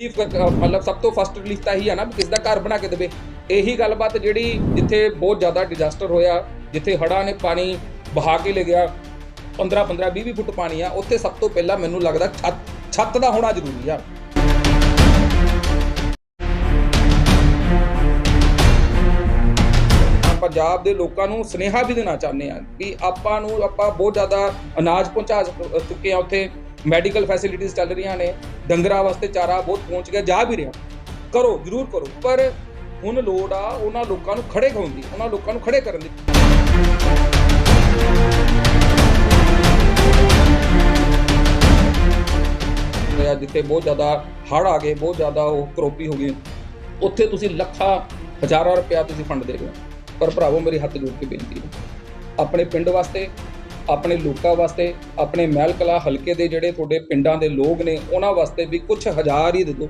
ਮਤਲਬ ਸਭ ਤੋਂ ਫਸਟ ਰਿਲੀਫ ਤਾਂ ਇਹੀ ਆ ਨਾ ਵੀ ਕਿਸ ਦਾ ਘਰ ਬਣਾ ਕੇ ਦੇਵੇ। ਇਹੀ ਗੱਲਬਾਤ ਜਿਹੜੀ ਜਿੱਥੇ ਬਹੁਤ ਜ਼ਿਆਦਾ ਡਿਜ਼ਾਸਟਰ ਹੋਇਆ, ਜਿੱਥੇ ਹੜ੍ਹਾਂ ਨੇ ਪਾਣੀ ਬਹਾ ਕੇ ਲੈ ਗਿਆ 15 15 20 20 ਫੁੱਟ ਪਾਣੀ ਆ, ਉੱਥੇ ਸਭ ਤੋਂ ਪਹਿਲਾਂ ਮੈਨੂੰ ਲੱਗਦਾ ਛੱਤ ਛੱਤ ਦਾ ਹੋਣਾ ਜ਼ਰੂਰੀ ਆ। ਪੰਜਾਬ ਦੇ ਲੋਕਾਂ ਨੂੰ ਸੁਨੇਹਾ ਵੀ ਦੇਣਾ ਚਾਹੁੰਦੇ ਆ ਕਿ ਆਪਾਂ ਨੂੰ ਆਪਾਂ ਬਹੁਤ ਜ਼ਿਆਦਾ ਅਨਾਜ ਪਹੁੰਚਾ ਚੁੱਕੇ ਆ ਉੱਥੇ। ਮੈਡੀਕਲ ਫੈਸਿਲਿਟੀਆਂ ਚੱਲ ਰਹੀਆਂ ਨੇ, ਡੰਗਰਾਂ ਵਾਸਤੇ ਚਾਰਾ ਬਹੁਤ ਪਹੁੰਚ ਗਿਆ, ਜਾ ਵੀ ਰਿਹਾ। ਕਰੋ, ਜ਼ਰੂਰ ਕਰੋ, ਪਰ ਹੁਣ ਲੋੜ ਆ ਉਹਨਾਂ ਲੋਕਾਂ ਨੂੰ ਖੜੇ ਹੋਣ ਦੀ, ਉਹਨਾਂ ਲੋਕਾਂ ਨੂੰ ਖੜੇ ਕਰਨ ਦੀ। ਜਿੱਥੇ ਬਹੁਤ ਜ਼ਿਆਦਾ ਹੜ੍ਹ ਆ ਗਏ, ਬਹੁਤ ਜ਼ਿਆਦਾ ਉਹ ਕਰੋਪੀ ਹੋ ਗਈ। ਉੱਥੇ ਤੁਸੀਂ ਲੱਖਾਂ, ਹਜ਼ਾਰਾਂ ਰੁਪਇਆ ਤੁਸੀਂ ਫੰਡ ਦੇ ਰਹੇ ਹੋ। ਪਰ ਭਰਾਵੋ, ਮੇਰੀ ਹੱਥ ਜੋੜ ਕੇ ਬੇਨਤੀ ਹੈ, ਆਪਣੇ ਪਿੰਡ ਵਾਸਤੇ ਆਪਣੇ ਲੋਕਾਂ ਵਾਸਤੇ, ਆਪਣੇ ਮਹਿਲ ਕਲਾ ਹਲਕੇ ਦੇ ਜਿਹੜੇ ਤੁਹਾਡੇ ਪਿੰਡਾਂ ਦੇ ਲੋਕ ਨੇ, ਉਹਨਾਂ ਵਾਸਤੇ ਵੀ ਕੁਝ ਹਜ਼ਾਰ ਹੀ ਦੇ ਦਿਓ।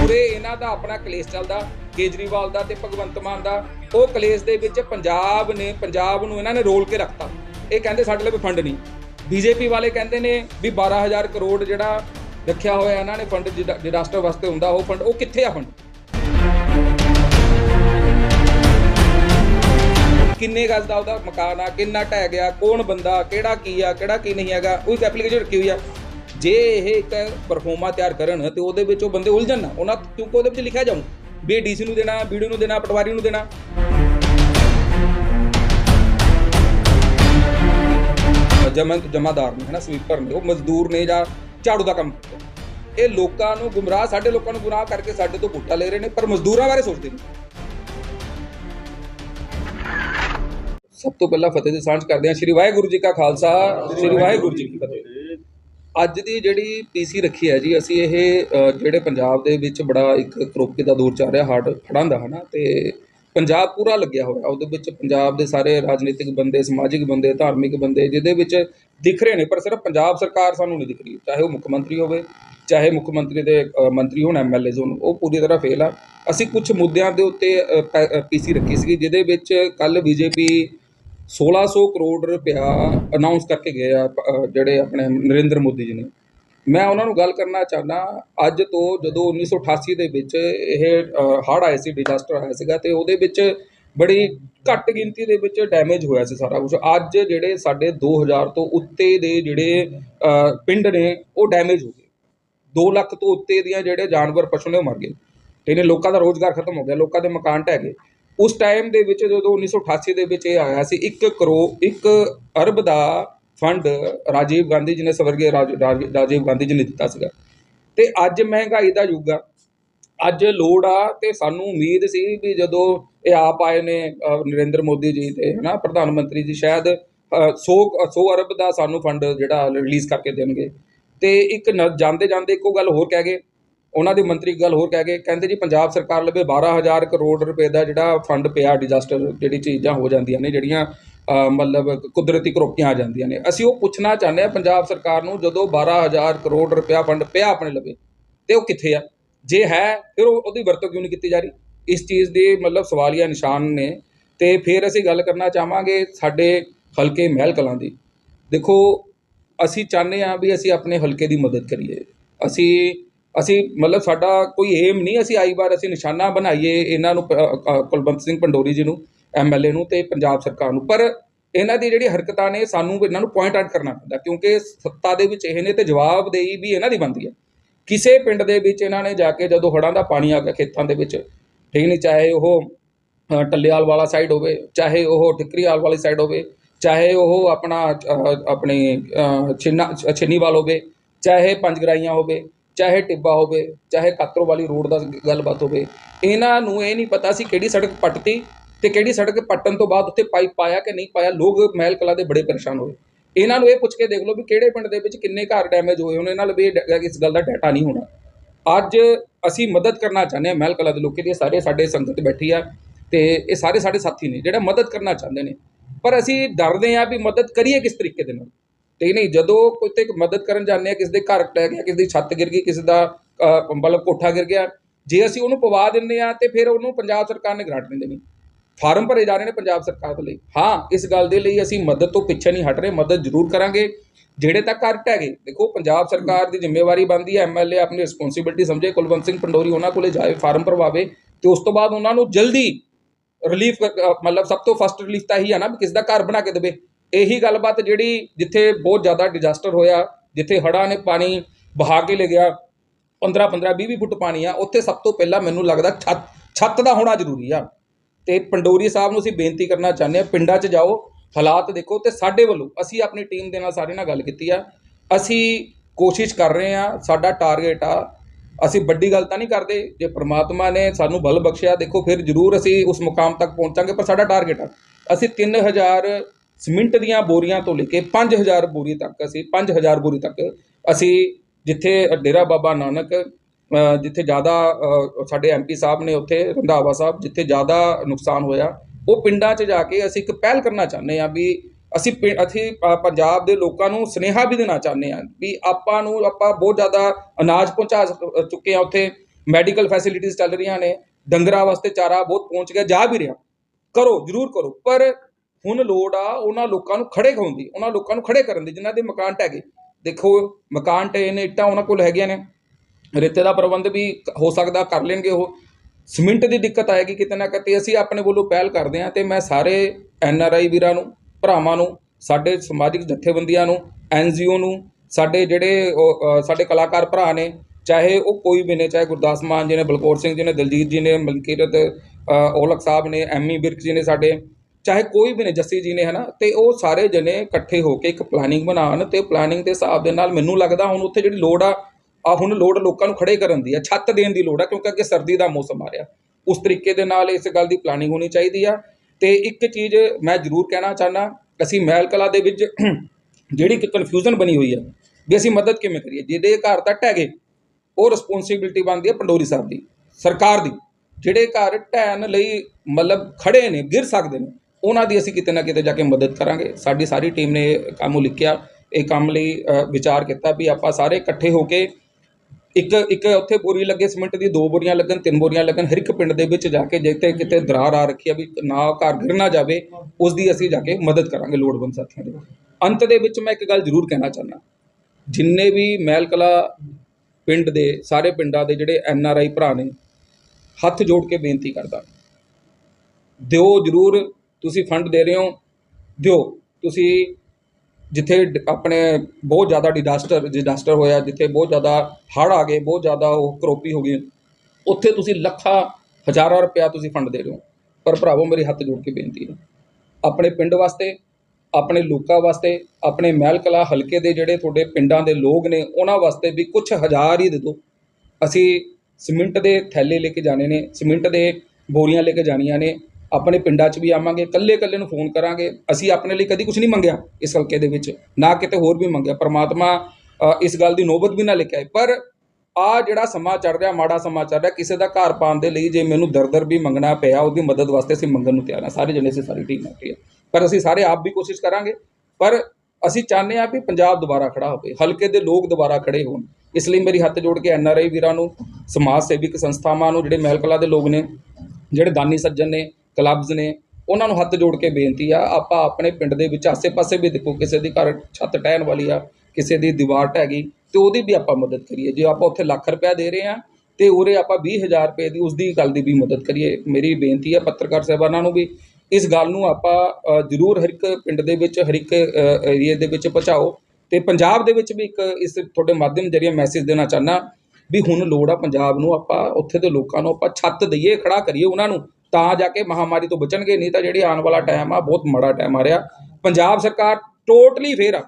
ਪੂਰੇ ਇਹਨਾਂ ਦਾ ਆਪਣਾ ਕਲੇਸ਼ ਚੱਲਦਾ, ਕੇਜਰੀਵਾਲ ਦਾ ਤੇ ਭਗਵੰਤ ਮਾਨ ਦਾ, ਉਹ ਕਲੇਸ਼ ਦੇ ਵਿੱਚ ਪੰਜਾਬ ਨੇ, ਪੰਜਾਬ ਨੂੰ ਇਹਨਾਂ ਨੇ ਰੋਲ ਕੇ ਰੱਖਤਾ। ਇਹ ਕਹਿੰਦੇ ਸਾਡੇ ਲਈ ਫੰਡ ਨਹੀਂ। ਬੀਜੇਪੀ ਵਾਲੇ ਕਹਿੰਦੇ ਨੇ ਵੀ 12000 ਕਰੋੜ ਜਿਹੜਾ ਰੱਖਿਆ ਹੋਇਆ ਇਹਨਾਂ ਨੇ ਫੰਡ ਡਿਜ਼ਾਸਟਰ ਵਾਸਤੇ ਹੁੰਦਾ ਉਹ ਫੰਡ, ਉਹ ਕਿੱਥੇ ਆ ਫੰਡ? ਕਿੰਨੇ ਗਜ਼ ਦਾ ਉਹਦਾ ਮਕਾਨ ਆ, ਕਿੰਨਾ ਢਹਿ ਗਿਆ, ਕੌਣ ਬੰਦਾ, ਕਿਹੜਾ ਕੀ ਆ, ਕਿਹੜਾ ਕੀ ਨਹੀਂ ਹੈਗਾ ਉਹ ਇੱਕ ਐਪਲੀਕੇਸ਼ਨ ਰੱਖੀ ਹੋਈ ਆ। ਜੇ ਇਹ ਇੱਕ ਪਰਫਾਰਮਾ ਤਿਆਰ ਕਰਨ ਤੇ ਉਹਦੇ ਵਿੱਚ ਉਹ ਬੰਦੇ ਉਲਝਣ ਨਾ, ਉਹਨਾਂ ਕਿਉਂਕਿ ਉਹਦੇ ਵਿੱਚ ਲਿਖਿਆ ਜਾਊ, ਵੀ ਡੀਸੀ ਨੂੰ ਦੇਣਾ, ਵੀਡੀਓ ਨੂੰ ਦੇਣਾ, ਪਟਵਾਰੀ ਨੂੰ ਦੇਣਾ। ਜਮਨ ਜਮਾਦਾਰ ਨੇ, ਹਨਾ ਸਵੀਪਰ ਨੇ, ਉਹ ਮਜ਼ਦੂਰ ਨੇ ਜਾਂ ਝਾੜੂ ਦਾ ਕੰਮ। ਕੀਤਾ ਇਹ ਲੋਕਾਂ ਨੂੰ ਗੁੰਮਰਾਹ, ਸਾਡੇ ਲੋਕਾਂ ਨੂੰ ਗੁੰਮਰਾਹ ਕਰਕੇ ਸਾਡੇ ਤੋਂ ਵੋਟਾਂ ਲੈ ਰਹੇ ਨੇ, ਪਰ ਮਜ਼ਦੂਰਾਂ ਬਾਰੇ ਸੋਚਦੇ ਨਹੀਂ। ਸਭ ਤੋਂ ਪਹਿਲਾਂ ਫਤਿਹ ਦੀ ਸਾਂਝ ਕਰਦੇ ਹਾਂ। ਸ਼੍ਰੀ ਵਾਹਿਗੁਰੂ ਜੀ ਕਾ ਖਾਲਸਾ, ਸ਼੍ਰੀ ਵਾਹਿਗੁਰੂ ਜੀ ਕੀ ਫਤਿਹ। ਅੱਜ ਦੀ ਜਿਹੜੀ ਪੀਸੀ ਰੱਖੀ ਹੈ ਜੀ, ਅਸੀਂ ਇਹ ਜਿਹੜੇ ਪੰਜਾਬ ਦੇ ਵਿੱਚ ਬੜਾ ਇੱਕ ਕਰੋਪੀ ਦਾ ਦੌਰ ਚੱਲ ਰਿਹਾ, ਹਾਰਟ ਖੜਾਂ ਦਾ ਹਨਾ? ਤੇ ਪੰਜਾਬ ਪੂਰਾ ਲੱਗਿਆ ਹੋਇਆ। ਉਹਦੇ ਵਿੱਚ ਪੰਜਾਬ ਦੇ ਸਾਰੇ ਰਾਜਨੀਤਿਕ ਬੰਦੇ, ਸਮਾਜਿਕ ਬੰਦੇ, ਧਾਰਮਿਕ ਬੰਦੇ ਜਿਹਦੇ ਵਿੱਚ ਦਿਖ ਰਹੇ ਨੇ, ਪਰ ਸਿਰਫ ਪੰਜਾਬ ਸਰਕਾਰ ਸਾਨੂੰ ਨਹੀਂ ਦਿਖ ਰਹੀ। ਚਾਹੇ ਉਹ ਮੁੱਖ ਮੰਤਰੀ ਹੋਵੇ, ਚਾਹੇ ਮੁੱਖ ਮੰਤਰੀ ਦੇ ਮੰਤਰੀ ਹੋਣ ਐਮਐਲਏਜ਼ ਹੋਣ, ਉਹ ਪੂਰੀ ਤਰ੍ਹਾਂ ਫੇਲ ਆ। ਅਸੀਂ ਕੁਝ ਮੁੱਦਿਆਂ ਦੇ ਉੱਤੇ ਪੀਸੀ ਰੱਖੀ ਸੀ ਜਿਹਦੇ ਵਿੱਚ ਕੱਲ ਬੀਜੇਪੀ 1600 ਕਰੋੜ ਰੁਪਇਆ ਅਨਾਉਂਸ ਕਰਕੇ ਗਏ ਆ ਜਿਹੜੇ ਆਪਣੇ ਨਰਿੰਦਰ ਮੋਦੀ ਜੀ ਨੇ। ਮੈਂ ਉਹਨਾਂ ਨੂੰ ਗੱਲ ਕਰਨਾ ਚਾਹੁੰਦਾ, ਅੱਜ ਤੋਂ ਜਦੋਂ 1988 ਦੇ ਵਿੱਚ ਇਹ ਹੜ੍ਹ ਆਏ ਸੀ ਡਿਜ਼ਾਸਟਰ ਆਇਆ ਸੀਗਾ ਤੇ ਉਹਦੇ ਵਿੱਚ ਬੜੀ ਘੱਟ ਗਿਣਤੀ ਦੇ ਵਿੱਚ ਡੈਮੇਜ ਹੋਇਆ ਸੀ ਸਾਰਾ ਕੁਝ ਅੱਜ ਜਿਹੜੇ ਸਾਡੇ 2000 ਤੋਂ ਉੱਤੇ ਦੇ ਜਿਹੜੇ ਪਿੰਡ ਨੇ, ਉਹ ਡੈਮੇਜ ਹੋ ਗਏ। 2 ਲੱਖ ਤੋਂ ਉੱਤੇ ਦੀਆਂ ਜਿਹੜੇ ਜਾਨਵਰ ਪਸ਼ੂ ਨੇ, ਉਹ ਮਰ ਗਏ। ਤੇ ਇਹਨੇ ਲੋਕਾਂ ਦਾ ਰੋਜ਼ਗਾਰ ਖਤਮ ਹੋ ਗਿਆ, ਲੋਕਾਂ ਦੇ ਮਕਾਨ ਢਹਿ ਗਏ। ਉਸ ਟਾਈਮ ਦੇ ਵਿੱਚ ਜਦੋਂ 1988 ਦੇ ਵਿੱਚ ਇਹ ਆਇਆ ਸੀ 1 ਕਰੋੜ 1 ਅਰਬ ਦਾ ਫੰਡ ਰਾਜੀਵ ਗਾਂਧੀ ਜੀ ਨੇ ਸਵਰਗੀ ਰਾਜ- ਰਾਜ- ਰਾਜੀਵ ਗਾਂਧੀ ਜੀ ਨੇ ਦਿੱਤਾ ਸੀਗਾ। ਤੇ ਅੱਜ ਮਹਿੰਗਾਈ ਦਾ ਯੁੱਗ ਆ। ਅੱਜ ਲੋੜ ਆ ਤੇ ਸਾਨੂੰ ਉਮੀਦ ਸੀ ਵੀ ਜਦੋਂ ਇਹ ਆਪ ਆਏ ਨੇ ਨਰਿੰਦਰ ਮੋਦੀ ਜੀ ਤੇ ਹਨਾ, ਪ੍ਰਧਾਨ ਮੰਤਰੀ ਜੀ, ਸ਼ਾਇਦ 100 100 ਅਰਬ ਦਾ ਸਾਨੂੰ ਫੰਡ ਜਿਹੜਾ ਰਿਲੀਜ਼ ਕਰਕੇ ਦੇਣਗੇ। ਤੇ ਇੱਕ ਨ- ਜਾਂਦੇ ਜਾਂਦੇ ਇੱਕੋ ਗੱਲ ਹੋਰ ਕਹਿ ਗਏ। ਉਹਨਾਂ ਦੇ ਮੰਤਰੀ ਇੱਕ ਗੱਲ ਹੋਰ ਕਹਿ ਗਏ। ਕਹਿੰਦੇ ਜੀ, ਪੰਜਾਬ ਸਰਕਾਰ ਲਵੇ 12000 ਕਰੋੜ ਰੁਪਏ ਦਾ ਜਿਹੜਾ ਫੰਡ ਪਿਆ, ਡਿਜ਼ਾਸਟਰ ਜਿਹੜੀ ਚੀਜ਼ਾਂ ਹੋ ਜਾਂਦੀਆਂ ਨੇ, ਜਿਹੜੀਆਂ ਮਤਲਬ ਕੁਦਰਤੀ ਕਰੋਪੀਆਂ ਆ ਜਾਂਦੀਆਂ ਨੇ। ਅਸੀਂ ਉਹ ਪੁੱਛਣਾ ਚਾਹੁੰਦੇ ਆ ਪੰਜਾਬ ਸਰਕਾਰ ਨੂੰ ਜਦੋਂ 12000 ਕਰੋੜ ਰੁਪਇਆ ਫੰਡ ਪਿਆ ਆਪਣੇ ਲਵੇ, ਤੇ ਉਹ ਕਿੱਥੇ ਆ? ਜੇ ਹੈ, ਫਿਰ ਉਹਦੀ ਵਰਤੋਂ ਕਿਉਂ ਨਹੀਂ ਕੀਤੀ ਜਾ ਰਹੀ? ਇਸ ਚੀਜ਼ ਦੇ ਮਤਲਬ ਸਵਾਲੀਆ ਨਿਸ਼ਾਨ ਨੇ, ਤੇ ਫਿਰ ਅਸੀਂ ਗੱਲ ਕਰਨਾ ਚਾਹਾਂਗੇ ਸਾਡੇ ਹਲਕੇ ਮਹਿਲ ਕਲਾਂ ਦੀ। ਦੇਖੋ, ਅਸੀਂ ਚਾਹੁੰਦੇ ਆ ਵੀ ਅਸੀਂ ਆਪਣੇ ਹਲਕੇ ਦੀ ਮਦਦ ਕਰੀਏ। ਅਸੀਂ ਅਸੀਂ ਮਤਲਬ ਸਾਡਾ ਕੋਈ ਏਮ ਨਹੀਂ, ਅਸੀਂ ਆਈ ਵਾਰ ਅਸੀਂ ਨਿਸ਼ਾਨਾ ਬਣਾਈਏ ਇਹਨਾਂ ਨੂੰ ਕੁਲਵੰਤ ਸਿੰਘ ਪੰਡੋਰੀ ਜੀ ਨੂੰ। ਐਮਐਲਏ ਨੂੰ ਤੇ ਪੰਜਾਬ ਸਰਕਾਰ ਨੂੰ। ਪਰ ਇਹਨਾਂ ਦੀ ਜਿਹੜੀ ਹਰਕਤਾਂ ਨੇ ਸਾਨੂੰ ਇਹਨਾਂ ਨੂੰ ਪੁਆਇੰਟ ਆਊਟ ਕਰਨਾ ਪੈਂਦਾ ਕਿਉਂਕਿ ਸੱਤਾ ਦੇ ਵਿੱਚ ਇਹ ਨੇ ਤੇ ਜਵਾਬਦੇਹੀ ਵੀ ਇਹਨਾਂ ਦੀ ਬਣਦੀ ਹੈ। ਕਿਸੇ ਪਿੰਡ ਦੇ ਵਿੱਚ ਇਹਨਾਂ ਨੇ ਜਾ ਕੇ ਜਦੋਂ ਹੜ੍ਹਾਂ ਦਾ ਪਾਣੀ ਆ ਗਿਆ ਖੇਤਾਂ ਦੇ ਵਿੱਚ ਠੀਕ ਨਹੀਂ ਚਾਹੇ ਉਹ ਅ, ਟੱਲੇਵਾਲ ਵਾਲਾ ਸਾਈਡ ਹੋਵੇ ਚਾਹੇ ਉਹ ਠਿਕਰੀਵਾਲ ਵਾਲੀ ਸਾਈਡ ਹੋਵੇ ਚਾਹੇ ਉਹ ਆਪਣਾ ਆਪਣੇ ਛਿੰਨਾ ਛ- ਛਿੰਨੀਵਾਲ ਹੋਵੇ ਚਾਹੇ ਪੰਜਗਰਾਈਆਂ ਹੋਵੇ ਚਾਹੇ ਟਿੱਬਾ ਹੋਵੇ ਚਾਹੇ ਕਾਤਰੋ ਵਾਲੀ ਰੋਡ ਦਾ ਗੱਲਬਾਤ ਹੋਵੇ ਇਹਨਾਂ ਨੂੰ ਇਹ ਨਹੀਂ ਪਤਾ ਸੀ ਕਿਹੜੀ ਸੜਕ ਪੱਟਤੀ ਤੇ ਕਿਹੜੀ ਸੜਕ ਪੱਟਣ ਤੋਂ ਬਾਅਦ ਉੱਥੇ ਪਾਈਪ ਪਾਇਆ ਕਿ ਨਹੀਂ ਪਾਇਆ, ਲੋਕ ਮਹਿਲ ਕਲਾ ਦੇ ਬੜੇ ਪਰੇਸ਼ਾਨ ਹੋਏ। ਇਹਨਾਂ ਨੂੰ ਇਹ ਪੁੱਛ ਕੇ ਦੇਖ ਲਓ ਵੀ ਕਿਹੜੇ ਪਿੰਡ ਦੇ ਵਿੱਚ ਕਿੰਨੇ ਘਰ ਡੈਮੇਜ ਹੋਏ ਉਹਨਾਂ ਨਾਲ ਵੀ ਇਸ ਗੱਲ ਦਾ ਡਾਟਾ ਨਹੀਂ ਹੋਣਾ। ਅੱਜ ਅਸੀਂ ਮਦਦ ਕਰਨਾ ਚਾਹੁੰਦੇ ਹਾਂ ਮਹਿਲ ਕਲਾ ਦੇ ਲੋਕੀ ਦੀ ਸਾਰੇ ਸਾਡੇ ਸੰਗਤ ਬੈਠੀ ਆ ਤੇ ਇਹ ਸਾਰੇ ਸਾਡੇ ਸਾਥੀ ਨੇ ਜਿਹੜਾ ਮਦਦ ਕਰਨਾ ਚਾਹੁੰਦੇ ਨੇ। ਪਰ ਅਸੀਂ ਡਰਦੇ ਆ ਵੀ ਮਦਦ ਕਰੀਏ ਕਿਸ ਤਰੀਕੇ ਦੇ ਨਾਲ। ਤੇ ਨਹੀਂ, ਜਦੋਂ ਕੋਈ ਤੇ ਮਦਦ ਕਰਨ ਜਾਂਦੇ ਆ ਕਿਸੇ ਦੇ ਘਰ ਟਹਿ ਗਿਆ, ਕਿਸੇ ਦੀ ਛੱਤ ਗਿਰ ਗਈ, ਕਿਸੇ ਦਾ ਮਤਲਬ ਕੋਠਾ ਗਿਰ ਗਿਆ, ਜੇ ਅਸੀਂ ਉਹਨੂੰ ਪਵਾ ਦਿੰਦੇ ਆ ਤੇ ਫਿਰ ਉਹਨੂੰ ਪੰਜਾਬ ਸਰਕਾਰ ਨੇ ਗ੍ਰਾਂਟ ਨਹੀਂ ਦੇਣੀ। ਫਾਰਮ ਭਰੇ ਜਾ ਰਹੇ ਨੇ ਪੰਜਾਬ ਸਰਕਾਰ ਦੇ ਲਈ। ਹਾਂ, ਇਸ ਗੱਲ ਦੇ ਲਈ ਅਸੀਂ ਮਦਦ ਤੋਂ ਪਿੱਛੇ ਨਹੀਂ ਹਟ ਰਹੇ, ਮਦਦ ਜ਼ਰੂਰ ਕਰਾਂਗੇ। ਜਿਹੜੇ ਤੱਕ ਕਰਟ ਗਏ, ਦੇਖੋ ਪੰਜਾਬ ਸਰਕਾਰ ਦੀ ਜ਼ਿੰਮੇਵਾਰੀ ਬਣਦੀ ਹੈ ਐਮਐਲਏ ਆਪਣੀ ਰਿਸਪੌਂਸਿਬਿਲਟੀ ਸਮਝੇ, ਕੁਲਵੰਤ ਸਿੰਘ ਪੰਡੋਰੀ ਉਹਨਾਂ ਕੋਲੇ ਜਾਏ, ਫਾਰਮ ਭਰਵਾਵੇ ਤੇ ਉਸ ਤੋਂ ਬਾਅਦ ਉਹਨਾਂ ਨੂੰ ਜਲਦੀ ਰਿਲੀਫ ਮਤਲਬ ਸਭ ਤੋਂ ਫਸਟ ਰਿਲੀਫ ਤਾਂ ਇਹੀ ਆ ਨਾ ਵੀ ਕਿਸ ਦਾ ਘਰ ਬਣਾ ਕੇ ਦੇਵੇ। ਇਹੀ ਗੱਲਬਾਤ ਜਿਹੜੀ ਜਿੱਥੇ ਬਹੁਤ ਜ਼ਿਆਦਾ ਡਿਜ਼ਾਸਟਰ ਹੋਇਆ, ਜਿੱਥੇ ਹੜ੍ਹਾਂ ਨੇ ਪਾਣੀ ਬਹਾ ਕੇ ਲੈ ਗਿਆ 15 15 20 20 ਫੁੱਟ ਪਾਣੀ ਆ, ਉੱਥੇ ਸਭ ਤੋਂ ਪਹਿਲਾਂ ਮੈਨੂੰ ਲੱਗਦਾ ਛੱਤ ਛੱਤ ਦਾ ਹੋਣਾ ਜ਼ਰੂਰੀ ਆ। ਤੇ ਪੰਡੋਰੀ ਸਾਹਿਬ ਨੂੰ ਅਸੀਂ ਬੇਨਤੀ ਕਰਨਾ ਚਾਹੁੰਦੇ ਆ ਪਿੰਡਾਂ 'ਚ ਜਾਓ, ਹਾਲਾਤ ਦੇਖੋ ਤੇ ਸਾਡੇ ਵੱਲੋਂ ਅਸੀਂ ਆਪਣੀ ਟੀਮ ਦੇ ਨਾਲ ਸਾਰੇ ਨਾਲ ਗੱਲ ਕੀਤੀ ਆ। ਅਸੀਂ ਕੋਸ਼ਿਸ਼ ਕਰ ਰਹੇ ਆ ਸਾਡਾ ਟਾਰਗੇਟ ਆ। ਅਸੀਂ ਵੱਡੀ ਗੱਲ ਤਾਂ ਨਹੀਂ ਕਰਦੇ, ਜੇ ਪ੍ਰਮਾਤਮਾ ਨੇ ਸਾਨੂੰ ਬਲ ਬਖਸ਼ਿਆ, ਦੇਖੋ ਫਿਰ ਜ਼ਰੂਰ ਅਸੀਂ ਉਸ ਮੁਕਾਮ ਤੱਕ ਪਹੁੰਚਾਂਗੇ, ਪਰ ਸਾਡਾ ਟਾਰਗੇਟ ਆ। ਅਸੀਂ 3000 ਸੀਮਿੰਟ ਦੀਆਂ ਬੋਰੀਆਂ ਤੋਂ ਲੈ ਕੇ 5000 ਬੋਰੀ ਤੱਕ, ਅਸੀਂ 5000 ਬੋਰੀ ਤੱਕ ਅਸੀਂ ਜਿੱਥੇ ਡੇਰਾ ਬਾਬਾ ਨਾਨਕ ਜਿੱਥੇ ਜ਼ਿਆਦਾ ਅ, ਸਾਡੇ ਐਮਪੀ ਸਾਹਿਬ ਨੇ ਉੱਥੇ ਰੰਧਾਵਾ ਸਾਹਿਬ ਜਿੱਥੇ ਜ਼ਿਆਦਾ ਨੁਕਸਾਨ ਹੋਇਆ ਉਹ ਪਿੰਡਾਂ 'ਚ ਜਾ ਕੇ ਅਸੀਂ ਇੱਕ ਪਹਿਲ ਕਰਨਾ ਚਾਹੁੰਦੇ ਹਾਂ ਵੀ ਅਸੀਂ ਪਿੰ- ਅਸੀਂ ਪੰਜਾਬ ਦੇ ਲੋਕਾਂ ਨੂੰ ਸੁਨੇਹਾ ਵੀ ਦੇਣਾ ਚਾਹੁੰਦੇ ਹਾਂ ਵੀ ਆਪਾਂ ਨੂੰ ਆਪਾਂ ਬਹੁਤ ਜ਼ਿਆਦਾ ਅਨਾਜ ਪਹੁੰਚਾ ਚੁੱਕੇ ਆ ਉੱਥੇ ਮੈਡੀਕਲ ਫੈਸਿਲਿਟੀਜ਼ ਚੱਲ ਰਹੀਆਂ ਨੇ ਡੰਗਰਾਂ ਵਾਸਤੇ ਚਾਰਾ ਬਹੁਤ ਪਹੁੰਚ ਗਿਆ ਜਾ ਵੀ ਰਿਹਾ। ਕਰੋ ਜ਼ਰੂਰ ਕਰੋ ਪਰ ਹੁਣ ਲੋੜ ਆ ਉਹਨਾਂ ਲੋਕਾਂ ਨੂੰ ਖੜੇ ਹੋਣ ਦੀ ਉਹਨਾਂ ਲੋਕਾਂ ਨੂੰ ਖੜੇ ਕਰਨ ਦੀ ਜਿਨ੍ਹਾਂ ਦੇ ਮਕਾਨ ਢਹਿ ਗਏ। ਦੇਖੋ ਮਕਾਨ ਟੇ ਨੇ ਇੱਟਾਂ ਉਹਨਾਂ ਕੋਲ ਹੈਗੀਆਂ ਨੇ। ਰੇਤੇ ਦਾ ਪ੍ਰਬੰਧ ਵੀ ਹੋ ਸਕਦਾ ਕਰ ਲੈਣਗੇ ਉਹ। ਸਿਮਿੰਟ ਦੀ ਦਿੱਕਤ ਆਏਗੀ ਕਿਤੇ ਨਾ ਕਿਤੇ ਅਸੀਂ ਆਪਣੇ ਵੱਲੋਂ ਪਹਿਲ ਕਰਦੇ ਹਾਂ ਤੇ ਮੈਂ ਸਾਰੇ ਐਨ ਆਰ ਆਈ ਵੀਰਾਂ ਨੂੰ ਭਰਾਵਾਂ ਨੂੰ ਸਾਡੇ ਸਮਾਜਿਕ ਜਥੇਬੰਦੀਆਂ ਨੂੰ ਐੱਨ ਜੀ ਓ ਨੂੰ ਸਾਡੇ ਜਿਹੜੇ ਉਹ, ਸਾਡੇ ਕਲਾਕਾਰ ਭਰਾ ਨੇ ਚਾਹੇ ਉਹ ਕੋਈ ਵੀ ਨੇ ਚਾਹੇ ਗੁਰਦਾਸ ਮਾਨ ਜੀ ਨੇ ਬਲਕੌਰ ਸਿੰਘ ਜੀ ਨੇ ਦਲਜੀਤ ਜੀ ਨੇ ਮਲਕੀਰਤ ਅ, ਔਲਖ ਸਾਹਿਬ ਨੇ ਐਮੀ ਵਿਰਕ ਜੀ ਨੇ ਸਾਡੇ ਚਾਹੇ ਕੋਈ ਵੀ ਨੇ ਜੱਸੀ ਜੀ ਨੇ ਹਨਾ ਤੇ ਉਹ ਸਾਰੇ ਜਣੇ ਇਕੱਠੇ ਹੋ ਕੇ ਇੱਕ ਪਲਾਨਿੰਗ ਬਣਾਉਣ ਤੇ ਪਲਾਨਿੰਗ ਦੇ ਹਿਸਾਬ ਦੇ ਨਾਲ ਮੈਨੂੰ ਲੱਗਦਾ ਹੁਣ ਉੱਥੇ ਜਿਹੜੀ ਲੋੜ ਆ ਆ ਹੁਣ ਲੋੜ ਲੋਕਾਂ ਨੂੰ ਖੜੇ ਕਰਨ ਦੀ ਆ, ਛੱਤ ਦੇਣ ਦੀ ਲੋੜ ਹੈ ਕਿਉਂਕਿ ਅੱਗੇ ਸਰਦੀ ਦਾ ਮੌਸਮ ਆ ਰਿਹਾ। ਉਸ ਤਰੀਕੇ ਦੇ ਨਾਲ ਇਸ ਗੱਲ ਦੀ ਪਲਾਨਿੰਗ ਹੋਣੀ ਚਾਹੀਦੀ ਆ। ਤੇ ਇੱਕ ਚੀਜ਼ ਮੈਂ ਜ਼ਰੂਰ ਕਹਿਣਾ ਚਾਹਨਾ ਅਸੀਂ ਮਹਿਲ ਕਲਾ ਦੇ ਵਿੱਚ ਜਿਹੜੀ ਇੱਕ ਕਨਫਿਊਜ਼ਨ ਬਣੀ ਹੋਈ ਆ, ਵੀ ਅਸੀਂ ਮਦਦ ਕਿਵੇਂ ਕਰੀਏ? ਜਿਹਦੇ ਘਰ ਤਾਂ ਢਹਿ ਗਏ, ਉਹ ਰਿਸਪੌਂਸਿਬਿਲਟੀ ਬਣਦੀ ਹੈ ਪੰਡੋਰੀ ਸਾਹਿਬ ਦੀ, ਸਰਕਾਰ ਦੀ। ਜਿਹੜੇ ਘਰ ਢਹਿਣ ਲਈ ਮਤਲਬ ਖੜੇ ਨੇ, ਗਿਰ ਸਕਦੇ ਨੇ, ਉਹਨਾਂ ਦੀ ਅਸੀਂ ਕਿਤੇ ਨਾ ਕਿਤੇ ਜਾ ਕੇ ਮਦਦ ਕਰਾਂਗੇ। ਸਾਡੀ ਸਾਰੀ ਟੀਮ ਨੇ ਇਹ ਕੰਮ ਲਿਖਿਆ, ਇਹ ਕੰਮ ਲਈ ਵਿਚਾਰ ਕੀਤਾ ਵੀ ਆਪਾਂ ਸਾਰੇ ਇਕੱਠੇ ਹੋ ਕੇ ਇੱਕ ਇੱਕ ਉੱਥੇ ਬੋਰੀ ਲੱਗੇ, ਸੀਮੈਂਟ ਦੀ ਦੋ ਬੋਰੀਆਂ ਲੱਗਣ, ਤਿੰਨ ਬੋਰੀਆਂ ਲੱਗਣ, ਹਰ ਇੱਕ ਪਿੰਡ ਦੇ ਵਿੱਚ ਜਾ ਕੇ ਜਿੱਥੇ ਕਿਤੇ ਦਰਾਰ ਆ ਰੱਖੀ ਆ ਵੀ ਨਾ ਘਰ ਗਿਰ ਨਾ ਜਾਵੇ, ਉਸ ਦੀ ਅਸੀਂ ਜਾ ਕੇ ਮਦਦ ਕਰਾਂਗੇ ਲੋੜਵੰਦ ਸਾਥੀਆਂ ਦੀ ਅੰਤ ਦੇ ਵਿੱਚ ਮੈਂ ਇੱਕ ਗੱਲ ਜ਼ਰੂਰ ਕਹਿਣਾ ਚਾਹੁੰਦਾ। ਜਿੰਨੇ ਵੀ ਮਹਿਲ ਕਲਾ ਪਿੰਡ ਦੇ, ਸਾਰੇ ਪਿੰਡਾਂ ਦੇ ਜਿਹੜੇ ਐਨ ਆਰ ਆਈ ਭਰਾ ਨੇ, ਹੱਥ ਜੋੜ ਕੇ ਬੇਨਤੀ ਕਰਦਾ। ਦਿਓ ਜ਼ਰੂਰ, ਤੁਸੀਂ ਫੰਡ ਦੇ ਰਹੇ ਹੋ, ਦਿਓ। ਤੁਸੀਂ ਜਿੱਥੇ ਡ- ਆਪਣੇ ਬਹੁਤ ਜ਼ਿਆਦਾ ਡਿਜ਼ਾਸਟਰ ਡਿਜ਼ਾਸਟਰ ਹੋਇਆ, ਜਿੱਥੇ ਬਹੁਤ ਜ਼ਿਆਦਾ ਹੜ੍ਹ ਆ ਗਏ, ਬਹੁਤ ਜ਼ਿਆਦਾ ਉਹ ਕਰੋਪੀ ਹੋ ਗਈ। ਉੱਥੇ ਤੁਸੀਂ ਲੱਖਾਂ, ਹਜ਼ਾਰਾਂ ਰੁਪਇਆ ਤੁਸੀਂ ਫੰਡ ਦੇ ਰਹੇ ਹੋ। ਪਰ ਭਰਾਵੋ, ਮੇਰੇ ਹੱਥ ਜੋੜ ਕੇ ਬੇਨਤੀ ਹੈ, ਆਪਣੇ ਪਿੰਡ ਵਾਸਤੇ, ਆਪਣੇ ਲੋਕਾਂ ਵਾਸਤੇ, ਆਪਣੇ ਮਹਿਲ ਕਲਾ ਹਲਕੇ ਦੇ ਜਿਹੜੇ ਤੁਹਾਡੇ ਪਿੰਡਾਂ ਦੇ ਲੋਕ ਨੇ, ਉਹਨਾਂ ਵਾਸਤੇ ਵੀ ਕੁਝ ਹਜ਼ਾਰ ਹੀ ਦੇ ਦਿਓ। ਅਸੀਂ ਸਿਮਿੰਟ ਦੇ ਥੈਲੇ ਲੈ ਕੇ ਜਾਣੇ ਨੇ, ਸਿਮਿੰਟ ਦੇ ਬੋਰੀਆਂ ਲੈ ਕੇ ਜਾਣੀਆਂ ਨੇ ਆਪਣੇ ਪਿੰਡਾਂ 'ਚ ਵੀ ਆਵਾਂਗੇ ਕੱਲੇ ਕੱਲੇ ਨੂੰ ਫੋਨ ਕਰਾਂਗੇ। ਅਸੀਂ ਆਪਣੇ ਲਈ ਕਦੀ ਕੁਝ ਨਹੀਂ ਮੰਗਿਆ ਇਸ ਹਲਕੇ ਦੇ ਵਿੱਚ, ਨਾ ਕਿਤੇ ਹੋਰ ਵੀ ਮੰਗਿਆ। ਪਰਮਾਤਮਾ ਇਸ ਗੱਲ ਦੀ ਨੋਬਤ ਵੀ ਨਾ ਲੈ ਕੇ ਆਏ। ਪਰ ਆ ਜਿਹੜਾ ਸਮਾਂ ਚੱਲ ਰਿਹਾ, ਮਾੜਾ ਸਮਾਂ ਚੱਲ ਰਿਹਾ, ਕਿਸੇ ਦਾ ਘਰ ਪਾਉਣ ਦੇ ਲਈ ਜੇ ਮੈਨੂੰ ਦਰ-ਦਰ ਵੀ ਮੰਗਣਾ ਪਿਆ, ਉਹਦੀ ਮਦਦ ਵਾਸਤੇ ਅਸੀਂ ਮੰਗਣ ਨੂੰ ਤਿਆਰ ਹਾਂ। ਸਾਰੇ ਜਣੇ ਅਸੀਂ ਸਾਰੀ ਟੀਮ ਹੈ ਪਰ ਅਸੀਂ ਸਾਰੇ ਆਪ ਵੀ ਕੋਸ਼ਿਸ਼ ਕਰਾਂਗੇ। ਪਰ ਅਸੀਂ ਚਾਹੁੰਦੇ ਹਾਂ ਵੀ ਪੰਜਾਬ ਦੁਬਾਰਾ ਖੜਾ ਹੋਵੇ, ਹਲਕੇ ਦੇ ਲੋਕ ਦੁਬਾਰਾ ਖੜੇ ਹੋਣ। ਇਸ ਲਈ ਮੇਰੀ ਹੱਥ ਜੋੜ ਕੇ ਐਨ ਆਰ ਆਈ ਵੀਰਾਂ ਨੂੰ, ਸਮਾਜ ਸੇਵਿਕ ਸੰਸਥਾਵਾਂ ਨੂੰ, ਜਿਹੜੇ ਮਹਿਲ ਕਲਾ ਦੇ ਲੋਕ ਨੇ, ਜਿਹੜੇ ਦਾਨੀ ਸੱਜਣ ਨੇ ਕਲੱਬਸ ਨੇ, ਉਹਨਾਂ ਨੂੰ ਹੱਥ ਜੋੜ ਕੇ ਬੇਨਤੀ ਆ, ਆਪਾਂ ਆਪਣੇ ਪਿੰਡ ਦੇ ਵਿੱਚ ਆਸੇ-ਪਾਸੇ ਵੀ ਦੇਖੋ, ਕਿਸੇ ਦੀ ਘਰ ਛੱਤ ਟਹਿਣ ਵਾਲੀ ਆ, ਕਿਸੇ ਦੀ ਦੀਵਾਰ ਢਹਿ ਗਈ, ਤੇ ਉਹਦੀ ਵੀ ਆਪਾਂ ਮਦਦ ਕਰੀਏ। ਜੇ ਆਪਾਂ ਉੱਥੇ ਲੱਖ ਰੁਪਇਆ ਦੇ ਰਹੇ ਆ, ਤੇ ਉਰੇ ਆਪਾਂ 20000 ਰੁਪਏ ਦੀ ਉਸ ਦੀ ਗੱਲ ਦੀ ਵੀ ਮਦਦ ਕਰੀਏ। ਮੇਰੀ ਬੇਨਤੀ ਆ ਪੱਤਰਕਾਰ ਸਾਹਿਬਾਨਾਂ ਨੂੰ ਵੀ, ਇਸ ਗੱਲ ਨੂੰ ਆਪਾਂ ਜ਼ਰੂਰ ਹਰ ਇੱਕ ਪਿੰਡ ਦੇ ਵਿੱਚ, ਹਰ ਇੱਕ ਏਰੀਏ ਦੇ ਵਿੱਚ ਪਹੁੰਚਾਓ। ਤੇ ਪੰਜਾਬ ਦੇ ਵਿੱਚ ਵੀ ਇੱਕ ਇਸ ਤੁਹਾਡੇ ਮਾਧਿਅਮ ਜਰੀਏ ਮੈਸੇਜ ਦੇਣਾ ਚਾਹਨਾ ਵੀ ਹੁਣ ਲੋੜ ਆ ਪੰਜਾਬ ਨੂੰ ਆਪਾਂ, ਉੱਥੇ ਦੇ ਲੋਕਾਂ ਨੂੰ ਆਪਾਂ ਛੱਤ ਦਈਏ ਖੜਾ ਕਰੀਏ ਉਹਨਾਂ ਨੂੰ। ਤਾਂ ਜਾ ਕੇ ਮਹਾਮਾਰੀ ਤੋਂ ਬਚਣਗੇ, ਨਹੀਂ ਤਾਂ ਜਿਹੜੀ ਆਉਣ ਵਾਲਾ ਟਾਈਮ ਆ, ਬਹੁਤ ਮਾੜਾ ਟਾਈਮ ਆ ਰਿਹਾ। ਪੰਜਾਬ ਸਰਕਾਰ ਟੋਟਲੀ ਫੇਰ ਆ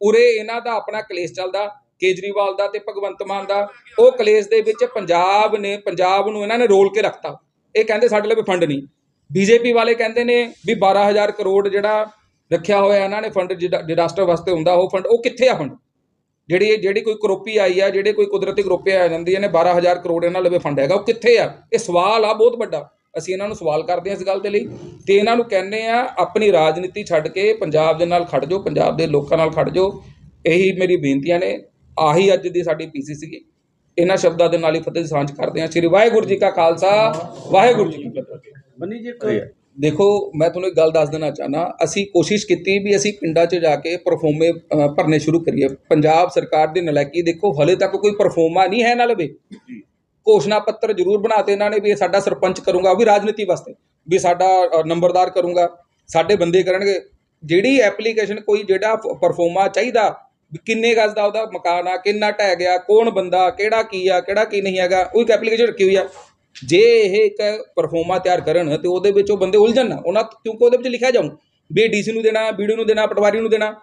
ਉਰੇ ਇਹਨਾਂ ਦਾ ਆਪਣਾ ਕਲੇਸ਼ ਚੱਲਦਾ, ਕੇਜਰੀਵਾਲ ਦਾ ਤੇ ਭਗਵੰਤ ਮਾਨ ਦਾ। ਉਹ ਕਲੇਸ਼ ਦੇ ਵਿੱਚ ਪੰਜਾਬ ਨੇ, ਪੰਜਾਬ ਨੂੰ ਇਹਨਾਂ ਨੇ ਰੋਲ ਕੇ ਰੱਖਤਾ। ਇਹ ਕਹਿੰਦੇ ਸਾਡੇ ਲਈ ਫੰਡ ਨਹੀਂ। ਬੀਜੇਪੀ ਵਾਲੇ ਕਹਿੰਦੇ ਨੇ ਵੀ 12000 ਕਰੋੜ ਜਿਹੜਾ ਰੱਖਿਆ ਹੋਇਆ ਇਹਨਾਂ ਨੇ ਫੰਡ ਡਿਜ਼ਾਸਟਰ ਵਾਸਤੇ ਹੁੰਦਾ, ਉਹ ਫੰਡ ਉਹ ਕਿੱਥੇ ਆ ਫੰਡ ਜਿਹੜੀ ਜਿਹੜੀ ਕੋਈ ਕਰੋਪੀ ਆਈ ਆ, ਜਿਹੜੇ ਕੋਈ ਕੁਦਰਤੀ ਕਰੋਪੀ ਆ ਜਾਂਦੀ ਨੇ 12000 ਕਰੋੜ ਇਹਨਾਂ ਲਵੇ ਫੰਡ ਹੈਗਾ, ਉਹ ਕਿੱਥੇ ਆ? ਇਹ ਸਵਾਲ ਆ, ਬਹੁਤ ਵੱਡਾ। ਅਸੀਂ ਇਹਨਾਂ ਨੂੰ ਸਵਾਲ ਕਰਦੇ ਹਾਂ ਇਸ ਗੱਲ ਦੇ ਲਈ ਤੇ ਇਹਨਾਂ ਨੂੰ ਕਹਿੰਦੇ ਆ ਆਪਣੀ ਰਾਜਨੀਤੀ ਛੱਡ ਕੇ ਪੰਜਾਬ ਦੇ ਨਾਲ ਖੜ ਜਾਓ ਪੰਜਾਬ ਦੇ ਲੋਕਾਂ ਨਾਲ ਖੜ ਜਾਓ। ਇਹੀ ਮੇਰੀ ਬੇਨਤੀਆਂ ਨੇ ਆਹੀ ਅੱਜ ਦੀ ਸਾਡੀ ਪੀਸੀ ਸੀਗੀ। ਇਹਨਾਂ ਸ਼ਬਦਾਂ ਦੇ ਨਾਲ ਹੀ ਫਤਿਹ ਸਾਂਝ ਕਰਦੇ ਹਾਂ। ਸ੍ਰੀ ਵਾਹਿਗੁਰੂ ਜੀ ਕਾ ਖਾਲਸਾ ਵਾਹਿਗੁਰੂ ਜੀ ਕੀ ਫਤਿਹ। ਬੰਨੀ ਜੀ ਦੇਖੋ ਮੈਂ ਤੁਹਾਨੂੰ ਇੱਕ ਗੱਲ ਦੱਸ ਦੇਣਾ ਚਾਹਨਾ ਅਸੀਂ ਕੋਸ਼ਿਸ਼ ਕੀਤੀ ਵੀ ਅਸੀਂ ਪਿੰਡਾਂ 'ਚ ਜਾ ਕੇ ਪਰਫੋਰਮੇ ਭਰਨੇ ਸ਼ੁਰੂ ਕਰੀਏ। ਪੰਜਾਬ ਸਰਕਾਰ ਦੀ ਨਲਾਇਕੀ ਦੇਖੋ ਹਲੇ ਤੱਕ ਕੋਈ ਪਰਫੋਰਮਾ ਨਹੀਂ ਹੈ ਨਾ ਲਵੇ। ਜੀ। ਘੋਸ਼ਣਾ ਪੱਤਰ ਜ਼ਰੂਰ ਬਣਾਤੇ ਇਹਨਾਂ ਨੇ ਵੀ ਇਹ ਸਾਡਾ ਸਰਪੰਚ ਕਰੂੰਗਾ, ਉਹ ਵੀ ਰਾਜਨੀਤੀ ਵਾਸਤੇ, ਵੀ ਸਾਡਾ ਨੰਬਰਦਾਰ ਕਰੂੰਗਾ, ਸਾਡੇ ਬੰਦੇ ਕਰਨਗੇ। ਜਿਹੜੀ ਐਪਲੀਕੇਸ਼ਨ ਕੋਈ ਜਿਹੜਾ ਪਰਫੋਰਮਾ ਚਾਹੀਦਾ, ਵੀ ਕਿੰਨੇ ਗਜ਼ ਦਾ ਉਹਦਾ ਮਕਾਨ ਆ, ਕਿੰਨਾ ਢਹਿ ਗਿਆ, ਕੌਣ ਬੰਦਾ, ਕਿਹੜਾ ਕੀ ਆ, ਕਿਹੜਾ ਕੀ ਨਹੀਂ ਹੈਗਾ, ਉਹ ਇੱਕ ਐਪਲੀਕੇਸ਼ਨ ਰੱਖੀ ਹੋਈ ਆ। ਜੇ ਇਹ ਇੱਕ ਪਰਫੋਰਮਾ ਤਿਆਰ ਕਰਨ ਤੇ ਉਹਦੇ ਵਿੱਚ ਉਹ ਬੰਦੇ ਉਲਝਣ ਨਾ, ਉਹਨਾਂ ਕਿਉਂਕਿ ਉਹਦੇ ਵਿੱਚ ਲਿਖਿਆ ਜਾਊ, ਵੀ ਡੀਸੀ ਨੂੰ ਦੇਣਾ ਵੀਡੀਓ ਨੂੰ ਦੇਣਾ, ਪਟਵਾਰੀ ਨੂੰ ਦੇਣਾ,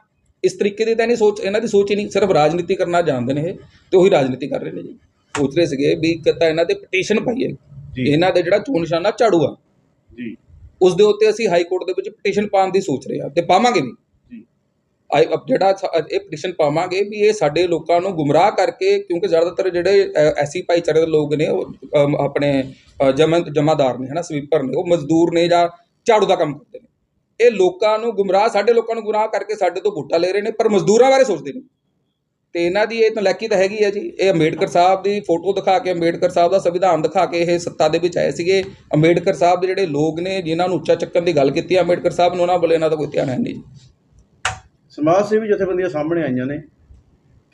ਇਸ ਤਰੀਕੇ ਦੀ ਤਾਂ ਨਹੀਂ ਸੋਚ, ਇਹਨਾਂ ਦੀ ਸੋਚ ਹੀ ਨਹੀਂ, ਸਿਰਫ ਰਾਜਨੀਤੀ ਕਰਨਾ ਜਾਣਦੇ ਨੇ ਇਹ, ਤੇ ਉਹੀ ਰਾਜਨੀਤੀ ਕਰ ਰਹੇ ਨੇ ਜੀ। ਸੋਚ ਰਹੇ ਸੀਗੇ ਵੀ ਇੱਕ ਤਾਂ ਇਹਨਾਂ ਦੇ ਪਟੀਸ਼ਨ ਪਾਈ ਹੈ। ਇਹਨਾਂ ਦੇ ਜਿਹੜਾ ਚੋਣ ਨਿਸ਼ਾਨਾ ਝਾੜੂ ਆ। ਜੀ। ਉਸ ਦੇ ਉੱਤੇ ਅਸੀਂ ਹਾਈ ਕੋਰਟ ਦੇ ਵਿੱਚ ਪਟੀਸ਼ਨ ਪਾਉਣ ਦੀ ਸੋਚ ਰਹੇ ਹਾਂ ਤੇ ਪਾਵਾਂਗੇ ਵੀ। ਜੀ। ਆਈ ਜਿਹੜਾ ਇਹ ਪਟੀਸ਼ਨ ਪਾਵਾਂਗੇ ਵੀ ਇਹ ਸਾਡੇ ਲੋਕਾਂ ਨੂੰ ਗੁੰਮਰਾਹ ਕਰਕੇ ਕਿਉਂਕਿ ਜ਼ਿਆਦਾਤਰ ਜਿਹੜੇ ਐਸੀ ਭਾਈਚਾਰੇ ਦੇ ਲੋਕ ਨੇ ਉਹ ਆਪਣੇ ਜਮਨ ਜਮਾਦਾਰ ਨੇ ਹਨਾ ਸਵੀਪਰ ਨੇ ਉਹ ਮਜ਼ਦੂਰ ਨੇ ਜਾਂ ਝਾੜੂ ਦਾ ਕੰਮ ਕਰਦੇ ਨੇ। ਇਹ ਲੋਕਾਂ ਨੂੰ ਗੁੰਮਰਾਹ ਸਾਡੇ ਲੋਕਾਂ ਨੂੰ ਗੁੰਮਰਾਹ ਕਰਕੇ ਸਾਡੇ ਤੋਂ ਵੋਟਾਂ ਲੈ ਰਹੇ ਨੇ ਪਰ ਮਜ਼ਦੂਰਾਂ ਬਾਰੇ ਸੋਚਦੇ ਨਹੀਂ ਤੇ ਇਹਨਾਂ ਦੀ ਇਹ ਨਲਾਇਕੀ ਤਾਂ ਹੈਗੀ ਹੈ ਜੀ ਇਹ ਅੰਬੇਡਕਰ ਸਾਹਿਬ ਦੀ ਫੋਟੋ ਦਿਖਾ ਕੇ ਅੰਬੇਡਕਰ ਸਾਹਿਬ ਦਾ ਸੰਵਿਧਾਨ ਦਿਖਾ ਕੇ ਇਹ ਸੱਤਾ ਦੇ ਵਿੱਚ ਆਏ ਸੀਗੇ। ਅੰਬੇਡਕਰ ਸਾਹਿਬ ਦੇ ਜਿਹੜੇ ਲੋਕ ਨੇ ਜਿਨ੍ਹਾਂ ਨੂੰ ਉੱਚਾ ਚੱਕਣ ਦੀ ਗੱਲ ਕੀਤੀ ਅੰਬੇਡਕਰ ਸਾਹਿਬ ਨੂੰ ਉਹਨਾਂ ਵੱਲ ਇਹਨਾਂ ਦਾ ਕੋਈ ਧਿਆਨ ਹੈ ਨਹੀਂ ਜੀ। ਸਮਾਜ ਸੇਵੀ ਜਥੇਬੰਦੀਆਂ ਸਾਹਮਣੇ ਆਈਆਂ ਨੇ।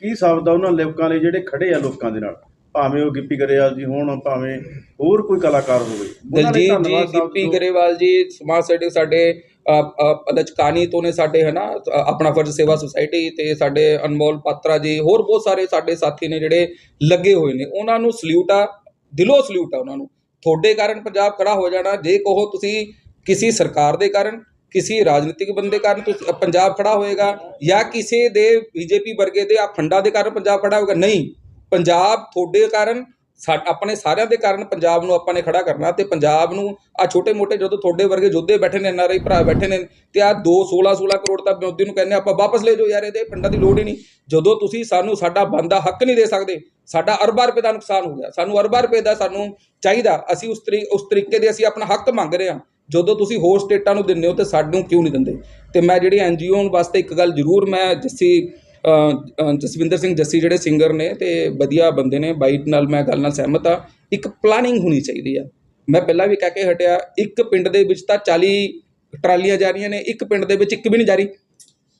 ਕੀ ਸ਼ਬਦ ਆ ਉਹਨਾਂ ਲੋਕਾਂ ਲਈ ਜਿਹੜੇ ਖੜੇ ਆ ਲੋਕਾਂ ਦੇ ਨਾਲ? ਭਾਵੇਂ ਉਹ ਗਿੱਪੀ ਗਰੇਵਾਲ ਜੀ ਹੋਣ ਭਾਵੇਂ ਹੋਰ ਕੋਈ ਕਲਾਕਾਰ ਹੋਵੇ। ਦਲਜੀਤ ਜੀ ਗਿੱਪੀ ਗਰੇਵਾਲ ਜੀ ਸਮਾਜ ਸੇਵੀ ਸਾਡੇ ਲਚਕਾਨੀ ਤੋਂ ਨੇ ਸਾਡੇ ਹਨਾ ਅ, ਆਪਣਾ ਫਰਜ਼ ਸੇਵਾ ਸੁਸਾਇਟੀ ਤੇ ਸਾਡੇ ਅਨਮੋਲ ਪਾਤਰਾ ਜੀ ਹੋਰ ਬਹੁਤ ਸਾਰੇ ਸਾਡੇ ਸਾਥੀ ਨੇ ਜਿਹੜੇ ਲੱਗੇ ਹੋਏ ਨੇ। ਉਹਨਾਂ ਨੂੰ ਸਲੂਟ ਆ ਦਿਲੋਂ ਸਲੂਟ ਆ ਉਹਨਾਂ ਨੂੰ। ਤੁਹਾਡੇ ਕਾਰਨ ਪੰਜਾਬ ਖੜਾ ਹੋ ਜਾਣਾ ਜੇ ਕਹੋ ਤੁਸੀਂ ਕਿਸੇ ਸਰਕਾਰ ਦੇ ਕਾਰਨ ਕਿਸੇ ਰਾਜਨੀਤਿਕ ਬੰਦੇ ਕਾਰਨ ਤੁਸੀਂ ਪੰਜਾਬ ਖੜਾ ਹੋਏਗਾ ਜਾਂ ਕਿਸੇ ਦੇ ਬੀਜੇਪੀ ਵਰਗੇ ਦੇ ਆ ਫੰਡਾਂ ਦੇ ਕਾਰਨ ਪੰਜਾਬ ਖੜਾ ਹੋਏਗਾ। ਨਹੀਂ ਪੰਜਾਬ ਤੁਹਾਡੇ ਕਾਰਨ ਸਾ- ਆਪਣੇ ਸਾਰਿਆਂ ਦੇ ਕਾਰਨ ਪੰਜਾਬ ਨੂੰ ਆਪਾਂ ਨੇ ਖੜਾ ਕਰਨਾ ਤੇ ਪੰਜਾਬ ਨੂੰ ਆ ਛੋਟੇ ਮੋਟੇ ਜਦੋਂ ਤੁਹਾਡੇ ਵਰਗੇ ਯੋਧੇ ਬੈਠੇ ਨੇ ਐਨਆਰਆਈ ਭਰਾ ਬੈਠੇ ਨੇ ਤੇ ਆ 2 16 16 ਕਰੋੜ ਤਾਂ ਮੋਦੀ ਨੂੰ ਕਹਿੰਦੇ ਆਪਾਂ ਵਾਪਸ ਲੈ ਜਾਓ ਯਾਰ ਇਹਦੇ, ਪਿੰਡਾਂ ਦੀ ਲੋੜ ਹੀ ਨਹੀਂ। ਜਦੋਂ ਤੁਸੀਂ ਸਾਨੂੰ ਸਾਡਾ ਬੰਦਾ ਹੱਕ ਨਹੀਂ ਦੇ ਸਕਦੇ, ਸਾਡਾ ਅਰਬਾਂ ਰੁਪਏ ਦਾ ਨੁਕਸਾਨ ਹੋ ਗਿਆ, ਸਾਨੂੰ ਅਰਬਾਂ ਰੁਪਏ ਦਾ ਸਾਨੂੰ ਚਾਹੀਦਾ, ਅਸੀਂ ਉਸ ਤਰੀ ਉਸ ਤਰੀਕੇ ਦੇ ਅਸੀਂ ਆਪਣਾ ਹੱਕ ਮੰਗ ਰਹੇ ਹਾਂ। ਜਦੋਂ ਤੁਸੀਂ ਹੋਰ ਸਟੇਟਾਂ ਨੂੰ ਦਿੰਦੇ ਹੋ ਤੇ ਸਾਨੂੰ ਕਿਉਂ ਨਹੀਂ ਦਿੰਦੇ? ਤੇ ਮੈਂ ਜਿਹੜੀ ਐਨਜੀਓ ਵਾਸਤੇ ਇੱਕ ਗੱਲ ਜ਼ਰੂਰ ਮੈਂ ਜੱਸੀ ਜਸਵਿੰਦਰ ਸਿੰਘ ਜੱਸੀ ਜਿਹੜੇ ਸਿੰਗਰ ਨੇ ਤੇ ਵਧੀਆ ਬੰਦੇ ਨੇ ਬਾਈਟ ਨਾਲ ਮੈਂ ਗੱਲ ਨਾਲ ਸਹਿਮਤ ਆ ਇੱਕ ਪਲਾਨਿੰਗ ਹੋਣੀ ਚਾਹੀਦੀ ਆ। ਮੈਂ ਪਹਿਲਾਂ ਵੀ ਕਹਿ ਕੇ ਹਟਿਆ, ਇੱਕ ਪਿੰਡ ਦੇ ਵਿੱਚ ਤਾਂ 40 ਟਰਾਲੀਆਂ ਜਾ ਰਹੀਆਂ ਨੇ, ਇੱਕ ਪਿੰਡ ਦੇ ਵਿੱਚ ਇੱਕ ਵੀ ਨਹੀਂ ਜਾ ਰਹੀ।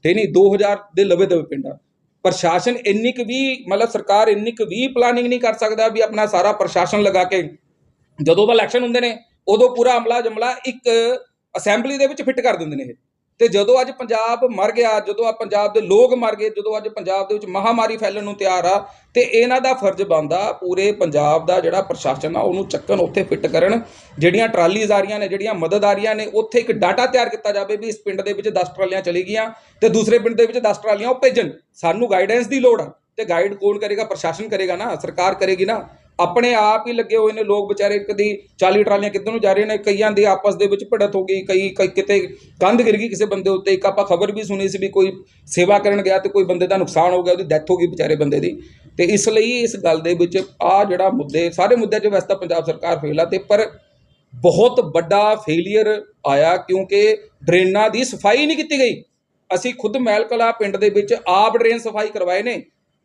ਠੀਕ ਨਹੀਂ 2000 ਦੇ ਲਵੇ ਦਵੇ ਪਿੰਡ ਆ। ਪ੍ਰਸ਼ਾਸਨ ਇੰਨੀ ਕੁ ਵੀ, ਮਤਲਬ ਸਰਕਾਰ ਇੰਨੀ ਕੁ ਵੀ ਪਲਾਨਿੰਗ ਨਹੀਂ ਕਰ ਸਕਦਾ ਵੀ ਆਪਣਾ ਸਾਰਾ ਪ੍ਰਸ਼ਾਸਨ ਲਗਾ ਕੇ, ਜਦੋਂ ਦਾ ਇਲੈਕਸ਼ਨ ਹੁੰਦੇ ਨੇ, ਉਦੋਂ ਪੂਰਾ ਅਮਲਾ ਜਮਲਾ ਇੱਕ ਅਸੈਂਬਲੀ ਦੇ ਵਿੱਚ ਫਿੱਟ ਕਰ ਦਿੰਦੇ ਨੇ ਇਹ। ਤੇ ਜਦੋਂ ਅੱਜ ਪੰਜਾਬ ਮਰ ਗਿਆ, ਜਦੋਂ ਆ ਪੰਜਾਬ ਦੇ ਲੋਕ ਮਰ ਗਏ, ਜਦੋਂ ਅੱਜ ਪੰਜਾਬ ਦੇ ਵਿੱਚ ਮਹਾਮਾਰੀ ਫੈਲਣ ਨੂੰ ਤਿਆਰ ਆ, ਤੇ ਇਹਨਾਂ ਦਾ ਫਰਜ਼ ਬਣਦਾ ਪੂਰੇ ਪੰਜਾਬ ਦਾ ਜਿਹੜਾ ਪ੍ਰਸ਼ਾਸਨ ਆ, ਉਹਨੂੰ ਚੱਕਣ, ਉੱਥੇ ਫਿੱਟ ਕਰਨ। ਜਿਹੜੀਆਂ ਟਰਾਲੀਜ਼ ਆ ਰਹੀਆਂ ਨੇ, ਜਿਹੜੀਆਂ ਮਦਦ ਆ ਰਹੀਆਂ ਨੇ, ਉੱਥੇ ਇੱਕ ਡਾਟਾ ਤਿਆਰ ਕੀਤਾ ਜਾਵੇ ਵੀ ਇਸ ਪਿੰਡ ਦੇ ਵਿੱਚ 10 ਟਰਾਲੀਆਂ ਚਲੀ ਗਈਆਂ ਤੇ ਦੂਸਰੇ ਪਿੰਡ ਦੇ ਵਿੱਚ 10 ਟਰਾਲੀਆਂ ਉਹ ਭੇਜਣ। ਸਾਨੂੰ ਗਾਈਡੈਂਸ ਦੀ ਲੋੜ ਆ ਤੇ ਗਾਈਡ ਕੌਣ ਕਰੇਗਾ? ਪ੍ਰਸ਼ਾਸਨ ਕਰੇਗਾ ਨਾ, ਸਰਕਾਰ ਕਰੇਗੀ ਨਾ। ਆਪਣੇ ਆਪ ਹੀ ਲੱਗੇ ਹੋਏ ਨੇ ਲੋਕ ਵਿਚਾਰੇ, ਕਦੀ 40 ਟਰਾਲੀਆਂ ਕਿੱਧਰ ਨੂੰ ਜਾ ਰਹੇ ਨੇ, ਕਈਆਂ ਦੀ ਆਪਸ ਦੇ ਵਿੱਚ ਭਿੜਤ ਹੋ ਗਈ, ਕਈ ਕਈ ਕਿਤੇ ਕੰਧ ਗਿਰ ਗਈ ਕਿਸੇ ਬੰਦੇ ਉੱਤੇ, ਇੱਕ ਆਪਾਂ ਖਬਰ ਵੀ ਸੁਣੀ ਸੀ ਵੀ ਕੋਈ ਸੇਵਾ ਕਰਨ ਗਿਆ ਤੇ ਕੋਈ ਬੰਦੇ ਦਾ ਨੁਕਸਾਨ ਹੋ ਗਿਆ, ਉਹਦੀ ਡੈਥ ਹੋ ਗਈ ਵਿਚਾਰੇ ਬੰਦੇ ਦੀ। ਤੇ ਇਸ ਲਈ ਇਸ ਗੱਲ ਦੇ ਵਿੱਚ ਆ ਜਿਹੜਾ ਮੁੱਦੇ, ਸਾਰੇ ਮੁੱਦਿਆਂ 'ਚ ਵੈਸੇ ਤਾਂ ਪੰਜਾਬ ਸਰਕਾਰ ਫੇਲ ਆ ਤੇ ਪਰ ਬਹੁਤ ਵੱਡਾ ਫੇਲਿਅਰ ਆਇਆ ਕਿਉਂਕਿ ਡਰੇਨਾਂ ਦੀ ਸਫ਼ਾਈ ਨਹੀਂ ਕੀਤੀ ਗਈ। ਅਸੀਂ ਖੁਦ ਮਹਿਲਕਲਾ ਪਿੰਡ ਦੇ ਵਿੱਚ ਆਪ ਡਰੇਨ ਸਫ਼ਾਈ ਕਰਵਾਏ ਨੇ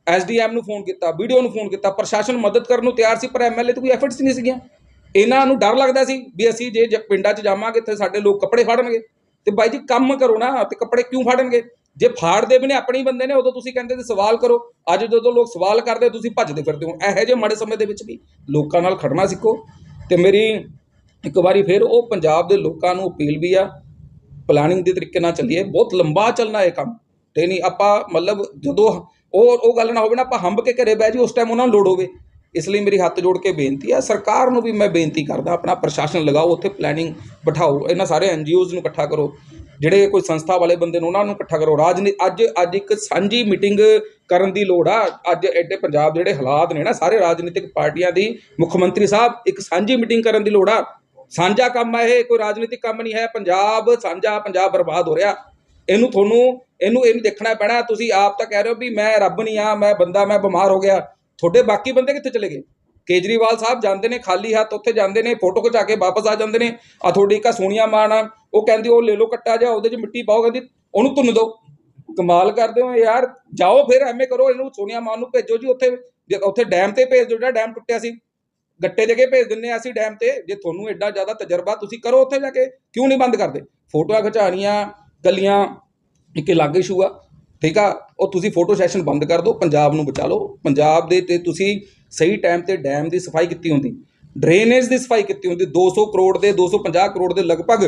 ਐਸਡੀਐਮ ਨੂੰ ਫੋਨ ਕੀਤਾ ਵੀਡੀਓ ਨੂੰ ਫੋਨ ਕੀਤਾ, ਪ੍ਰਸ਼ਾਸਨ ਮਦਦ ਕਰਨ ਨੂੰ ਤਿਆਰ ਸੀ, ਪਰ ਐਮਐਲਏ ਤੇ ਕੋਈ ਐਫਰਟਸ ਨਹੀਂ ਸੀਗੀਆਂ। ਇਹਨਾਂ ਨੂੰ ਡਰ ਲੱਗਦਾ ਸੀ ਵੀ ਅਸੀਂ ਜੇ ਜ- ਪਿੰਡਾਂ 'ਚ ਜਾਵਾਂਗੇ ਤੇ ਸਾਡੇ ਲੋਕ ਕੱਪੜੇ ਫਾੜਨਗੇ। ਤੇ ਬਾਈ ਜੀ, ਕੰਮ ਕਰੋ ਨਾ, ਤੇ ਕੱਪੜੇ ਕਿਉਂ ਫਾੜਨਗੇ? ਜੇ ਫਾੜਦੇ ਵੀ ਨੇ ਆਪਣੇ ਹੀ ਬੰਦੇ ਨੇ, ਉਦੋਂ ਤੁਸੀਂ ਕਹਿੰਦੇ ਤੇ ਸਵਾਲ ਕਰੋ। ਅੱਜ ਜਦੋਂ ਲੋਕ ਸਵਾਲ ਕਰਦੇ, ਤੁਸੀਂ ਭੱਜਦੇ ਫਿਰਦੇ ਹੋ। ਇਹੋ ਜਿਹੇ ਮਾੜੇ ਸਮੇਂ ਦੇ ਵਿੱਚ ਵੀ ਲੋਕਾਂ ਨਾਲ ਖੜਨਾ ਸਿੱਖੋ। ਤੇ ਮੇਰੀ ਇੱਕ ਵਾਰੀ ਫਿਰ ਉਹ ਪੰਜਾਬ ਦੇ ਲੋਕਾਂ ਨੂੰ ਅਪੀਲ ਵੀ ਆ ਪਲਾਨਿੰਗ ਦੇ ਤਰੀਕੇ ਨਾਲ ਚੱਲੀਏ। ਬਹੁਤ ਲੰਬਾ ਚੱਲਣਾ ਇਹ ਕੰਮ। ਤੇ ਨਹੀਂ, ਆਪਾਂ ਮਤਲਬ ਜਦੋਂ ਉਹ ਉਹ ਗੱਲ ਨਾ ਹੋਵੇ ਨਾ, ਆਪਾਂ ਹੰਬ ਕੇ ਘਰੇ ਬਹਿ ਜੀ ਉਸ ਟਾਈਮ ਉਹਨਾਂ ਨੂੰ ਲੋੜ ਹੋਵੇ। ਇਸ ਲਈ ਮੇਰੀ ਹੱਥ ਜੋੜ ਕੇ ਬੇਨਤੀ ਆ, ਸਰਕਾਰ ਨੂੰ ਵੀ ਮੈਂ ਬੇਨਤੀ ਕਰਦਾ, ਆਪਣਾ ਪ੍ਰਸ਼ਾਸਨ ਲਗਾਓ, ਉੱਥੇ ਪਲੈਨਿੰਗ ਬਿਠਾਓ, ਇਹਨਾਂ ਸਾਰੇ ਐਨਜੀਓਜ਼ ਨੂੰ ਇਕੱਠਾ ਕਰੋ। ਜਿਹੜੇ ਕੋਈ ਸੰਸਥਾ ਵਾਲੇ ਬੰਦੇ ਨੇ, ਉਹਨਾਂ ਨੂੰ ਇਕੱਠਾ ਕਰੋ। ਰਾਜਨੀ, ਅੱਜ ਅੱਜ ਇੱਕ ਸਾਂਝੀ ਮੀਟਿੰਗ ਕਰਨ ਦੀ ਲੋੜ ਆ। ਅੱਜ ਐਡੇ ਪੰਜਾਬ ਜਿਹੜੇ ਹਾਲਾਤ ਨੇ ਨਾ, ਸਾਰੇ ਰਾਜਨੀਤਿਕ ਪਾਰਟੀਆਂ ਦੀ, ਮੁੱਖ ਮੰਤਰੀ ਸਾਹਿਬ, ਇੱਕ ਸਾਂਝੀ ਮੀਟਿੰਗ ਕਰਨ ਦੀ ਲੋੜ ਆ। ਸਾਂਝਾ ਕੰਮ ਹੈ ਇਹ, ਕੋਈ ਰਾਜਨੀਤਿਕ ਕੰਮ ਨਹੀਂ ਹੈ। ਪੰਜਾਬ ਸਾਂਝਾ ਪੰਜਾਬ ਬਰਬਾਦ ਹੋ ਰਿਹਾ। ਇਹਨੂੰ ਤੁਹਾਨੂੰ, ਇਹਨੂੰ ਇਹਨੂੰ ਦੇਖਣਾ ਪੈਣਾ, ਤੁਸੀਂ ਆਪ ਤਾਂ ਕਹਿ ਰਹੇ ਹੋ ਵੀ ਮੈਂ ਰੱਬ ਨਹੀਂ ਆ ਮੈਂ ਬੰਦਾ, ਮੈਂ ਬਿਮਾਰ ਹੋ ਗਿਆ। ਤੁਹਾਡੇ ਬਾਕੀ ਬੰਦੇ ਕਿੱਥੇ ਚਲੇ ਗਏ? ਕੇਜਰੀਵਾਲ ਸਾਹਿਬ ਜਾਂਦੇ ਨੇ, ਖਾਲੀ ਹੱਥ ਉੱਥੇ ਜਾਂਦੇ ਨੇ, ਫੋਟੋ ਖਿਚਾ ਕੇ ਵਾਪਸ ਆ ਜਾਂਦੇ ਨੇ। ਆ ਤੁਹਾਡੀ ਇੱਕ ਸੋਨੀਆ ਮਾਨ ਆ, ਉਹ ਕਹਿੰਦੀ, ਉਹ ਲੈ ਲਓ ਕੱਟਾ ਜਾ ਉਹਦੇ 'ਚ ਮਿੱਟੀ ਪਾਓ, ਕਹਿੰਦੀ, ਉਹਨੂੰ ਤੁੰਨ ਦਿਓ। ਕਮਾਲ ਕਰਦੇ ਹੋ ਯਾਰ, ਜਾਓ ਫਿਰ, ਐਵੇਂ ਕਰੋ, ਇਹਨੂੰ ਸੋਨੀਆ ਮਾਨ ਨੂੰ ਭੇਜੋ ਜੀ, ਉੱਥੇ ਉੱਥੇ ਡੈਮ ਤੇ ਭੇਜ ਦਿਓ, ਜਿਹੜਾ ਡੈਮ ਟੁੱਟਿਆ ਸੀ। ਗੱਟੇ ਦੇ ਕੇ ਭੇਜ ਦਿੰਨੇ ਆ ਅਸੀਂ ਡੈਮ ਤੇ। ਜੇ ਤੁਹਾਨੂੰ ਐਡਾ ਜ਼ਿਆਦਾ ਤਜਰਬਾ, ਤੁਸੀਂ ਕਰੋ ਉੱਥੇ ਜਾ ਕੇ, ਕਿਉਂ ਨਹੀਂ ਬੰਦ ਕਰਦੇ? ਫੋਟੋਆਂ ਖਿਚਾਣੀਆਂ ਕੱਲੀਆਂ ਇੱਕ ਅਲੱਗ ਇਸ਼ੂ ਆ, ਠੀਕ ਆ? ਉਹ ਤੁਸੀਂ ਫੋਟੋ ਸੈਸ਼ਨ ਬੰਦ ਕਰ ਦਿਓ, ਪੰਜਾਬ ਨੂੰ ਬਚਾ ਲਓ। ਪੰਜਾਬ ਦੇ ਤੇ ਤੁਸੀਂ ਸਹੀ ਟਾਈਮ ਤੇ ਡੈਮ ਦੀ ਸਫ਼ਾਈ ਕੀਤੀ ਹੁੰਦੀ। ਡਰੇਨੇਜ ਦੀ ਸਫ਼ਾਈ ਕੀਤੀ ਹੁੰਦੀ 200 ਕਰੋੜ ਦੇ 250 ਕਰੋੜ ਦੇ ਲਗਭਗ।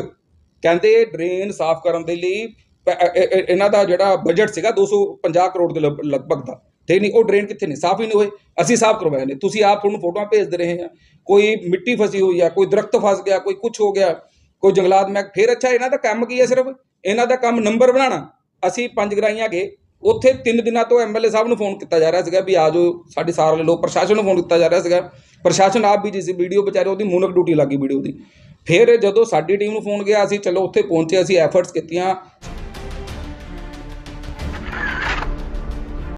ਕਹਿੰਦੇ ਡਰੇਨ ਸਾਫ਼ ਕਰਨ ਦੇ ਲਈ ਪ- ਇਹਨਾਂ ਦਾ ਜਿਹੜਾ ਬਜਟ ਸੀਗਾ 250 ਕਰੋੜ ਦੇ ਲਗ- ਲਗਭਗ ਦਾ। ਤੇ ਨਹੀਂ, ਉਹ ਡਰੇਨ ਕਿੱਥੇ ਨੇ? ਸਾਫ਼ ਹੀ ਨਹੀਂ ਹੋਏ। ਅਸੀਂ ਸਾਫ਼ ਕਰਵਾਏ ਨੇ। ਤੁਸੀਂ ਆਪ ਤੁਹਾਨੂੰ ਫੋਟੋਆਂ ਭੇਜਦੇ ਰਹੇ ਆ। ਕੋਈ ਮਿੱਟੀ ਫਸੀ ਹੋਈ ਆ, ਕੋਈ ਦਰਖਤ ਫਸ ਗਿਆ, ਕੋਈ ਕੁਝ ਹੋ ਗਿਆ। ਕੋਈ ਜੰਗਲਾਤ ਮਹਿਕ ਫਿਰ ਅੱਛਾ, ਇਹਨਾਂ ਦਾ ਕੰਮ ਕੀ ਹੈ ਸਿਰਫ? ਇਹਨਾਂ ਦਾ ਕੰਮ ਨੰਬਰ ਬਣਾਉਣਾ। ਅਸੀਂ ਪੰਜ ਗਰਾਈਆਂ ਗਏ। ਉੱਥੇ ਤਿੰਨ ਦਿਨਾਂ ਤੋਂ ਐਮਐਲਏ ਸਾਹਿਬ ਨੂੰ ਫੋਨ ਕੀਤਾ ਜਾ ਰਿਹਾ ਸੀਗਾ ਵੀ ਆਜੋ ਸਾਡੇ ਸਾਰ ਵਾਲੇ ਲੋਕ ਪ੍ਰਸ਼ਾਸਨ ਨੂੰ ਫੋਨ ਕੀਤਾ ਜਾ ਰਿਹਾ ਸੀਗਾ। ਪ੍ਰਸ਼ਾਸਨ ਆਪ ਵੀ ਜਿਸ ਵੀਡੀਓ ਵਿਚਾਰੇ, ਉਹਦੀ ਮੂਨਕ ਡਿਊਟੀ ਲੱਗੀ ਵੀਡੀਓ ਦੀ। ਫਿਰ ਜਦੋਂ ਸਾਡੀ ਟੀਮ ਨੂੰ ਫੋਨ ਗਿਆ, ਅਸੀਂ ਚਲੋ ਉੱਥੇ ਪਹੁੰਚੇ, ਅਸੀਂ ਐਫਰਟਸ ਕੀਤੀਆਂ।